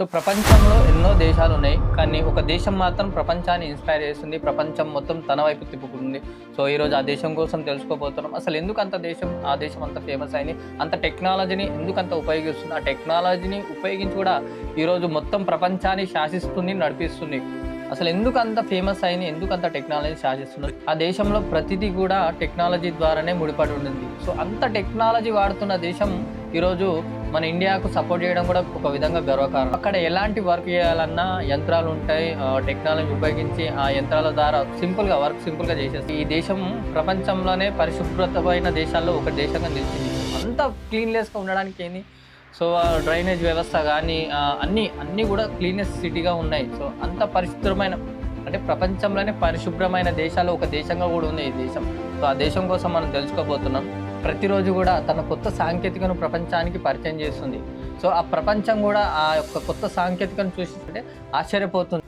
So ప్రపంచంలో ఎన్నో దేశాలు ఉన్నాయి కానీ ఒక దేశం మాత్రం ప్రపంచాన్ని ఇన్స్పైర్ చేస్తుంది ప్రపంచం మొత్తం తన వైపు తిప్పుకుంటుంది. సో ఈరోజు ఆ దేశం కోసం తెలుసుకోబోతున్నాం. అసలు ఎందుకు అంత దేశం ఆ దేశం అంత ఫేమస్ అయింది? అంత టెక్నాలజీని ఎందుకు అంత ఉపయోగిస్తుంది? ఆ టెక్నాలజీని ఉపయోగించి కూడా ఈరోజు మొత్తం ప్రపంచాన్ని శాసిస్తుంది నడిపిస్తుంది. అసలు ఎందుకు అంత ఫేమస్ అయింది? ఎందుకు అంత టెక్నాలజీ శాసిస్తుంది? ఆ దేశంలో ప్రతిదీ కూడా టెక్నాలజీ ద్వారానే ముడిపడి ఉంటుంది సో అంత టెక్నాలజీ వాడుతున్న దేశం ఈరోజు మన ఇండియాకు సపోర్ట్ చేయడం కూడా ఒక విధంగా గర్వకారణం. అక్కడ ఎలాంటి వర్క్ చేయాలన్నా యంత్రాలు ఉంటాయి టెక్నాలజీ ఉపయోగించి ఆ యంత్రాల ద్వారా సింపుల్గా వర్క్ సింపుల్గా చేసేసి ఈ దేశం ప్రపంచంలోనే పరిశుభ్రతమైన దేశాల్లో ఒక దేశంగా నిలిచింది. అంత క్లీన్లెస్గా ఉండడానికి ఏంది? సో డ్రైనేజ్ వ్యవస్థ కానీ అన్నీ అన్నీ కూడా క్లీనెస్ట్ సిటీగా ఉన్నాయి. సో అంత పరిశుభ్రమైన అంటే ప్రపంచంలోనే పరిశుభ్రమైన దేశాలు ఒక దేశంగా కూడా ఉంది ఈ దేశం. సో ఆ దేశం కోసం మనం తెలుసుకోబోతున్నాం. ప్రతిరోజు కూడా తన కొత్త సాంకేతికను ప్రపంచానికి పరిచయం చేస్తుంది. సో ఆ ప్రపంచం కూడా ఆ యొక్క కొత్త సాంకేతికను చూసి ఆశ్చర్యపోతుంది.